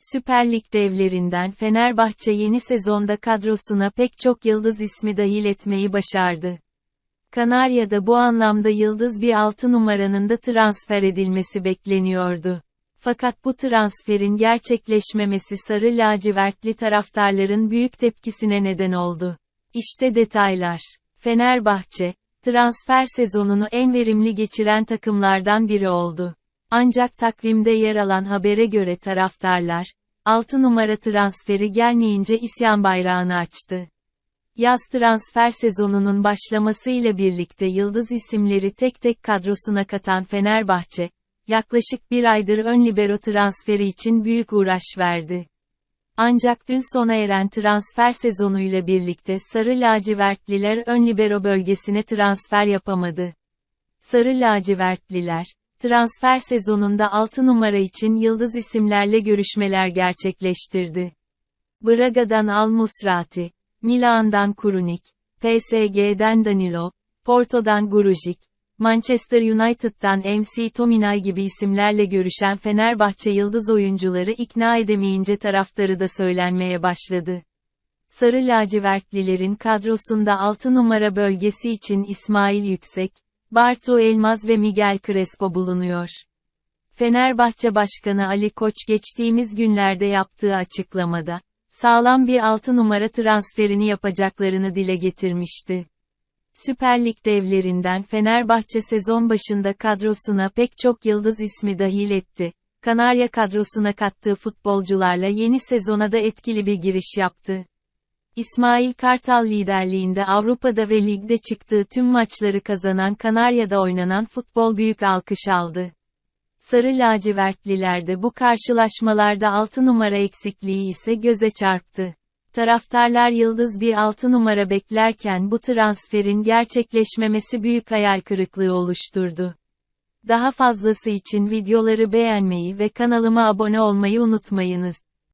Süper Lig devlerinden Fenerbahçe yeni sezonda kadrosuna pek çok yıldız ismi dahil etmeyi başardı. Kanarya'da bu anlamda yıldız bir 6 numaranın da transfer edilmesi bekleniyordu. Fakat bu transferin gerçekleşmemesi sarı lacivertli taraftarların büyük tepkisine neden oldu. İşte detaylar. Fenerbahçe, transfer sezonunu en verimli geçiren takımlardan biri oldu. Ancak takvimde yer alan habere göre taraftarlar, 6 numara transferi gelmeyince isyan bayrağını açtı. Yaz transfer sezonunun başlamasıyla birlikte yıldız isimleri tek tek kadrosuna katan Fenerbahçe, yaklaşık bir aydır ön libero transferi için büyük uğraş verdi. Ancak dün sona eren transfer sezonuyla birlikte Sarı Lacivertliler ön libero bölgesine transfer yapamadı. Sarı Lacivertliler, transfer sezonunda 6 numara için yıldız isimlerle görüşmeler gerçekleştirdi. Braga'dan Al Musrati, Milan'dan Kurunik, PSG'den Danilo, Porto'dan Gurujic, Manchester United'dan MC Tominay gibi isimlerle görüşen Fenerbahçe yıldız oyuncuları ikna edemeyince taraftarı da söylenmeye başladı. Sarı lacivertlilerin kadrosunda 6 numara bölgesi için İsmail Yüksek, Bartu Elmaz ve Miguel Crespo bulunuyor. Fenerbahçe Başkanı Ali Koç geçtiğimiz günlerde yaptığı açıklamada, sağlam bir 6 numara transferini yapacaklarını dile getirmişti. Süper Lig devlerinden Fenerbahçe sezon başında kadrosuna pek çok yıldız ismi dahil etti. Kanarya kadrosuna kattığı futbolcularla yeni sezona da etkili bir giriş yaptı. İsmail Kartal liderliğinde Avrupa'da ve ligde çıktığı tüm maçları kazanan Kanarya'da oynanan futbol büyük alkış aldı. Sarı lacivertlilerde bu karşılaşmalarda 6 numara eksikliği ise göze çarptı. Taraftarlar yıldız bir 6 numara beklerken bu transferin gerçekleşmemesi büyük hayal kırıklığı oluşturdu. Daha fazlası için videoları beğenmeyi ve kanalıma abone olmayı unutmayınız.